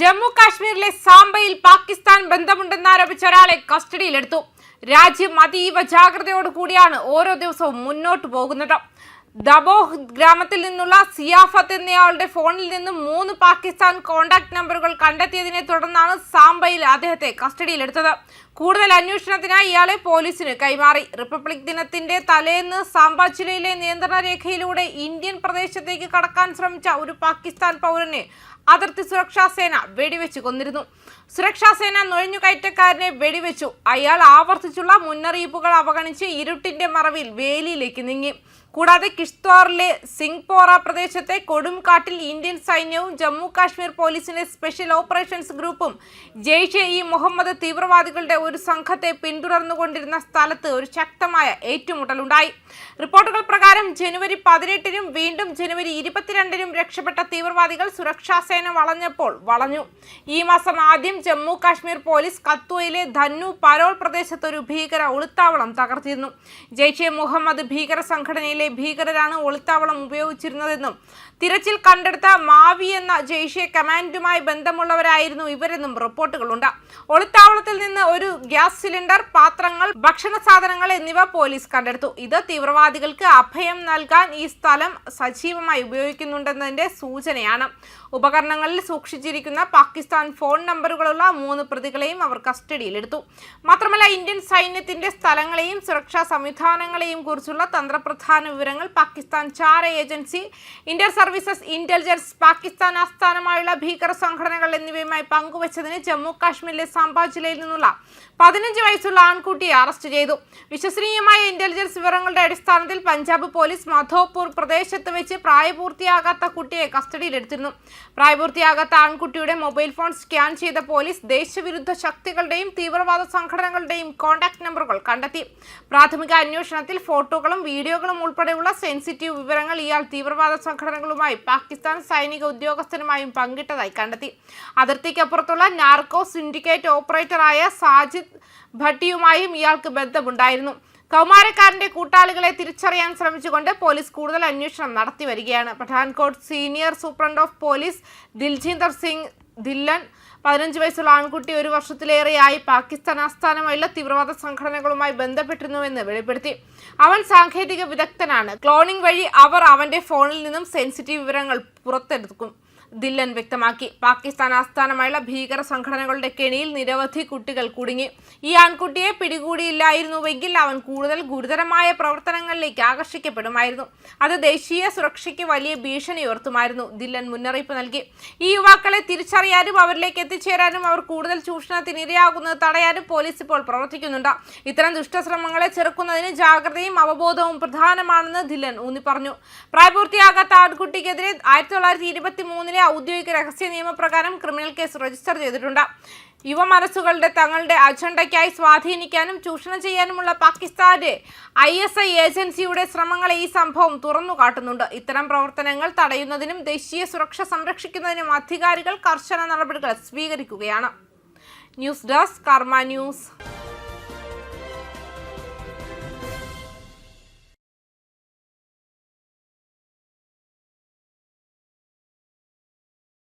ജമ്മു കാശ്മീരിലെ സാംബയിൽ പാകിസ്ഥാൻ ബന്ധമുണ്ടെന്നാരോപിച്ച ഒരാളെ കസ്റ്റഡിയിലെടുത്തു. രാജ്യം അതീവ ജാഗ്രതയോടു കൂടിയാണ് ഓരോ ദിവസവും മുന്നോട്ട് പോകുന്നത്. ദബോഹ് ഗ്രാമത്തിൽ നിന്നുള്ള സിയാഫത്ത് എന്നയാളുടെ ഫോണിൽ നിന്നും മൂന്ന് പാകിസ്ഥാൻ കോണ്ടാക്ട് നമ്പറുകൾ കണ്ടെത്തിയതിനെ തുടർന്നാണ് സാംബയിൽ അദ്ദേഹത്തെ കസ്റ്റഡിയിലെടുത്തത്. കൂടുതൽ അന്വേഷണത്തിനായി ഇയാളെ പോലീസിന് കൈമാറി. റിപ്പബ്ലിക് ദിനത്തിന്റെ തലേന്ന് സാംബ ജില്ലയിലെ നിയന്ത്രണ രേഖയിലൂടെ ഇന്ത്യൻ പ്രദേശത്തേക്ക് കടക്കാൻ ശ്രമിച്ച ഒരു പാകിസ്ഥാൻ പൗരനെ അതിർത്തി സുരക്ഷാ സേന വെടിവെച്ചു കൊന്നിരുന്നു. സുരക്ഷാ സേന നുഴഞ്ഞുകയറ്റക്കാരനെ വെടിവെച്ചു. അയാൾ ആവർത്തിച്ചുള്ള മുന്നറിയിപ്പുകൾ അവഗണിച്ച് ഇരുട്ടിന്റെ മറവിൽ വേലിയിലേക്ക് നീങ്ങി. കൂടാതെ കിഷ്ത്വാറിലെ സിംഗ്പോറ പ്രദേശത്തെ കൊടുംകാട്ടിൽ ഇന്ത്യൻ സൈന്യവും ജമ്മു കാശ്മീർ പോലീസിന്റെ സ്പെഷ്യൽ ഓപ്പറേഷൻസ് ഗ്രൂപ്പും ജെയ്ഷെ ഇ മുഹമ്മദ് തീവ്രവാദികളുടെ ഒരു സംഘത്തെ പിന്തുടർന്നുകൊണ്ടിരുന്ന സ്ഥലത്ത് ഒരു ശക്തമായ ഏറ്റുമുട്ടലുണ്ടായി. റിപ്പോർട്ടുകൾ പ്രകാരം ജനുവരി പതിനെട്ടിനും വീണ്ടും ജനുവരി ഇരുപത്തിരണ്ടിനും രക്ഷപ്പെട്ട തീവ്രവാദികൾ സുരക്ഷാസേന വളഞ്ഞപ്പോൾ വളഞ്ഞു. ഈ മാസം ആദ്യം ജമ്മു കാശ്മീർ പോലീസ് കത്വയിലെ ധന്നു പരോൾ പ്രദേശത്ത് ഒരു ഭീകര ഒളിത്താവളം തകർത്തിരുന്നു. ജെയ്ഷെ മുഹമ്മദ് ഭീകര സംഘടനയിലെ ഭീകരരാണ് ഒളിത്താവളം ഉപയോഗിച്ചിരുന്നതെന്നും തിരച്ചിൽ കണ്ടെടുത്ത മാവി എന്ന ജെയ്ഷെ കമാൻഡുമായി ബന്ധമുള്ളവരായിരുന്നു ഇവരെന്നും റിപ്പോർട്ടുകളുണ്ട്. ഒളിത്താവളത്തിൽ നിന്ന് ഒരു ഗ്യാസ് സിലിണ്ടർ പാത്രങ്ങൾ ഭക്ഷണ സാധനങ്ങൾ എന്നിവ പോലീസ് കണ്ടെടുത്തു. ഇത് തീവ്രവാദികൾക്ക് അഭയം നൽകാൻ ഈ സ്ഥലം സജീവമായി ഉപയോഗിക്കുന്നുണ്ടെന്നതിന്റെ സൂചനയാണ്. ഉപകരണങ്ങളിൽ സൂക്ഷിച്ചിരിക്കുന്ന പാകിസ്ഥാൻ ഫോൺ നമ്പറുകളുള്ള മൂന്ന് പ്രതികളെയും അവർ കസ്റ്റഡിയിലെടുത്തു. മാത്രമല്ല ഇന്ത്യൻ സൈന്യത്തിന്റെ സ്ഥലങ്ങളെയും സുരക്ഷാ സംവിധാനങ്ങളെയും കുറിച്ചുള്ള തന്ത്രപ്രധാന വിവരങ്ങൾ പാകിസ്ഥാൻ ചാര agency inter services intelligence Pakistan ആസ്ഥാനമായുള്ള ഭീകര സംഘടനകൾ എന്നിവയുമായി പങ്കുവച്ചതിന് ജമ്മു കാശ്മീരിലെ സാംബ ജില്ലയിൽ നിന്നുള്ള പതിനഞ്ച് വയസ്സുള്ള ആൺകുട്ടിയെ അറസ്റ്റ് ചെയ്തു. വിശ്വസനീയമായ ഇന്റലിജൻസ് വിവരങ്ങളുടെ അടിസ്ഥാനത്തിൽ പഞ്ചാബ് പോലീസ് മധോപൂർ പ്രദേശത്ത് വെച്ച് പ്രായപൂർത്തിയാകാത്ത കുട്ടിയെ കസ്റ്റഡിയിലെടുത്തിരുന്നു. പ്രായപൂർത്തിയാകാത്ത ആൺകുട്ടിയുടെ മൊബൈൽ ഫോൺ സ്കാൻ ചെയ്ത പോലീസ് ദേശവിരുദ്ധ ശക്തികളുടെയും തീവ്രവാദ സംഘടനകളുടെയും കോൺടാക്ട് നമ്പറുകൾ കണ്ടെത്തി. പ്രാഥമിക അന്വേഷണത്തിൽ ഫോട്ടോകളും വീഡിയോകളും ഉൾപ്പെടെയുള്ള സെൻസിറ്റീവ് വിവരങ്ങൾ ഇയാൾ തീവ്രവാദ സംഘടനകളുമായും പാകിസ്ഥാൻ സൈനിക ഉദ്യോഗസ്ഥനുമായും പങ്കിട്ടതായി കണ്ടെത്തി. അതിർത്തിക്കപ്പുറത്തുള്ള നാർക്കോ സിൻഡിക്കേറ്റ് ഓപ്പറേറ്ററായ സാജിദ് ഭട്ടിയുമായും ഇയാൾക്ക് ബന്ധമുണ്ടായിരുന്നു. കൗമാരക്കാരന്റെ കൂട്ടാളികളെ തിരിച്ചറിയാൻ ശ്രമിച്ചുകൊണ്ട് പോലീസ് കൂടുതൽ അന്വേഷണം നടത്തി വരികയാണ്. Pathankot senior superintendent of police Diljinder Singh Dhillon പതിനഞ്ച് വയസ്സുള്ള ആൺകുട്ടി ഒരു വർഷത്തിലേറെയായി പാകിസ്ഥാൻ ആസ്ഥാനമായുള്ള തീവ്രവാദ സംഘടനകളുമായി ബന്ധപ്പെട്ടിരുന്നുവെന്ന് വെളിപ്പെടുത്തി. അവൻ സാങ്കേതിക വിദഗ്ധനാണ്. ക്ലോണിംഗ് വഴി അവർ അവന്റെ ഫോണിൽ നിന്നും സെൻസിറ്റീവ് വിവരങ്ങൾ പുറത്തെടുക്കും. ദില്ലൻ വ്യക്തമാക്കി. പാകിസ്ഥാൻ ആസ്ഥാനമായുള്ള ഭീകര സംഘടനകളുടെ കെണിയിൽ നിരവധി കുട്ടികൾ കുടുങ്ങി. ഈ ആൺകുട്ടിയെ പിടികൂടിയില്ലായിരുന്നുവെങ്കിൽ അവൻ കൂടുതൽ ഗുരുതരമായ പ്രവർത്തനങ്ങളിലേക്ക് ആകർഷിക്കപ്പെടുമായിരുന്നു. അത് ദേശീയ സുരക്ഷയ്ക്ക് വലിയ ഭീഷണി ഉയർത്തുമായിരുന്നു ദില്ലൻ മുന്നറിയിപ്പ് നൽകി. ഈ യുവാക്കളെ തിരിച്ചറിയാനും അവരിലേക്ക് എത്തിച്ചേരാനും അവർ കൂടുതൽ ചൂഷണത്തിന് ഇരയാകുന്നത് തടയാനും പോലീസ് ഇപ്പോൾ പ്രവർത്തിക്കുന്നുണ്ട്. ഇത്തരം ദുഷ്ടശ്രമങ്ങളെ ചെറുക്കുന്നതിന് ജാഗ്രതയും അവബോധവും പ്രധാനമാണെന്ന് ദില്ലൻ ഊന്നി പറഞ്ഞു പ്രായപൂർത്തിയാകാത്ത ആൺകുട്ടിക്കെതിരെ ആയിരത്തി തൊള്ളായിരത്തി ഇരുപത്തി മൂന്നിലെ ഔദ്യോഗിക രഹസ്യ നിയമപ്രകാരം ക്രിമിനൽ കേസ് രജിസ്റ്റർ ചെയ്തിട്ടുണ്ട്. യുവ മനസ്സുകളുടെ തങ്ങളുടെ അജണ്ടയ്ക്കായി സ്വാധീനിക്കാനും ചൂഷണം ചെയ്യാനുമുള്ള പാകിസ്ഥാന്റെ ഐ എസ് ഐ ഏജൻസിയുടെ ശ്രമങ്ങളെ ഈ സംഭവം തുറന്നു കാട്ടുന്നുണ്ട്. ഇത്തരം പ്രവർത്തനങ്ങൾ തടയുന്നതിനും ദേശീയ സുരക്ഷ സംരക്ഷിക്കുന്നതിനും അധികാരികൾ കർശന നടപടികൾ സ്വീകരിക്കുകയാണ്. News desk Karma news.